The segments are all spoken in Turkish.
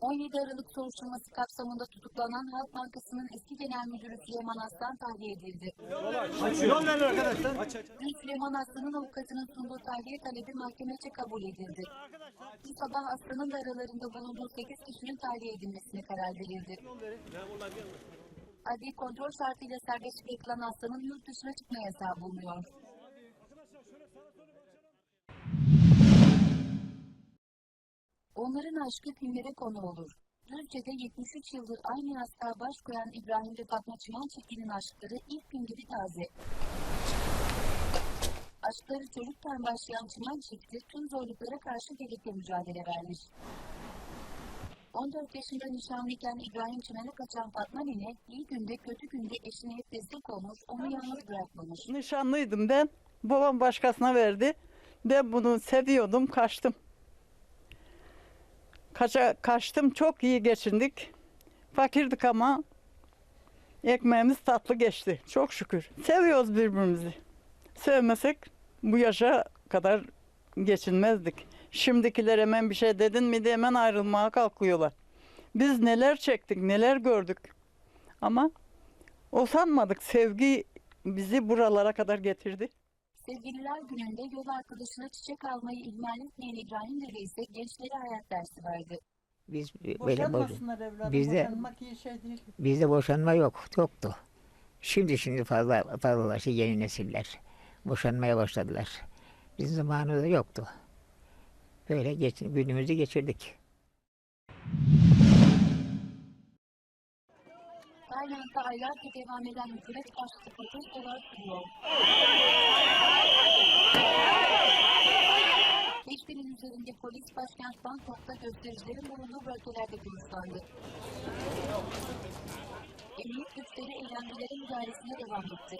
17 Aralık soruşturması kapsamında tutuklanan Halk Bankası'nın eski genel müdürü Süleyman Aslan tahliye edildi. Yol verin arkadaşlar. Aç aç. Dün Süleyman Aslan'ın avukatının sunduğu tahliye talebi mahkemece kabul edildi. Bu sabah Aslan'ın da aralarında bulunduğu 8 kişinin tahliye edilmesine karar verildi. Adli kontrol şartıyla serbest bırakılan Aslan'ın yurt dışına çıkma yasağı bulunuyor. Onların aşkı filmlere konu olur. Düzce'de 73 yıldır aynı yastığa baş koyan İbrahim ve Fatma Çimen çiftinin aşkları ilk gün gibi taze. Aşkları çocukken başlayan Çimen çifti tüm zorluklara karşı birlikte mücadele vermiş. 14 yaşında nişanlıyken İbrahim Çimen'e kaçan Fatma Nine, iyi günde kötü günde eşine hep destek olmuş, onu yalnız bırakmamış. Nişanlıydım ben. Babam başkasına verdi. Ben bunu seviyordum, kaçtım. Kaça, kaçtım, çok iyi geçindik. Fakirdik ama ekmeğimiz tatlı geçti. Çok şükür. Seviyoruz birbirimizi. Sevmesek bu yaşa kadar geçinmezdik. Şimdikiler hemen bir şey dedin mi de hemen ayrılmaya kalkıyorlar. Biz neler çektik, neler gördük. Ama o sanmadık sevgi bizi buralara kadar getirdi. Sevgililer gününde yol arkadaşına çiçek almayı ihmal etmeyen İbrahim Dede ise gençlere hayat dersi verdi. Biz böyle boş, Boşanmasınlar evladım. Bizde- Boşanmak iyi şey değil. bizde boşanma yok, yoktu. Şimdi şimdi fazla fazlalaştı yeni nesiller. Boşanmaya başladılar. Bizim zamanımızda yoktu. Böyle geç, günümüzü geçirdik. Tayland'da aylarca devam eden hükümet karşıtı protestolar sürüyor. Beşbir'in üzerinde polis başkent Bangkok'ta göstericilerin bulunduğu bölgelerde konuşlandı. Emniyet güçleri eylemcilere müdahalesine devam etti.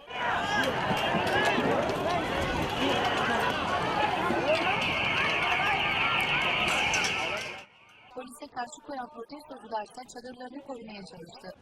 Polise karşı koyan protestocular ise çadırlarını korumaya çalıştı.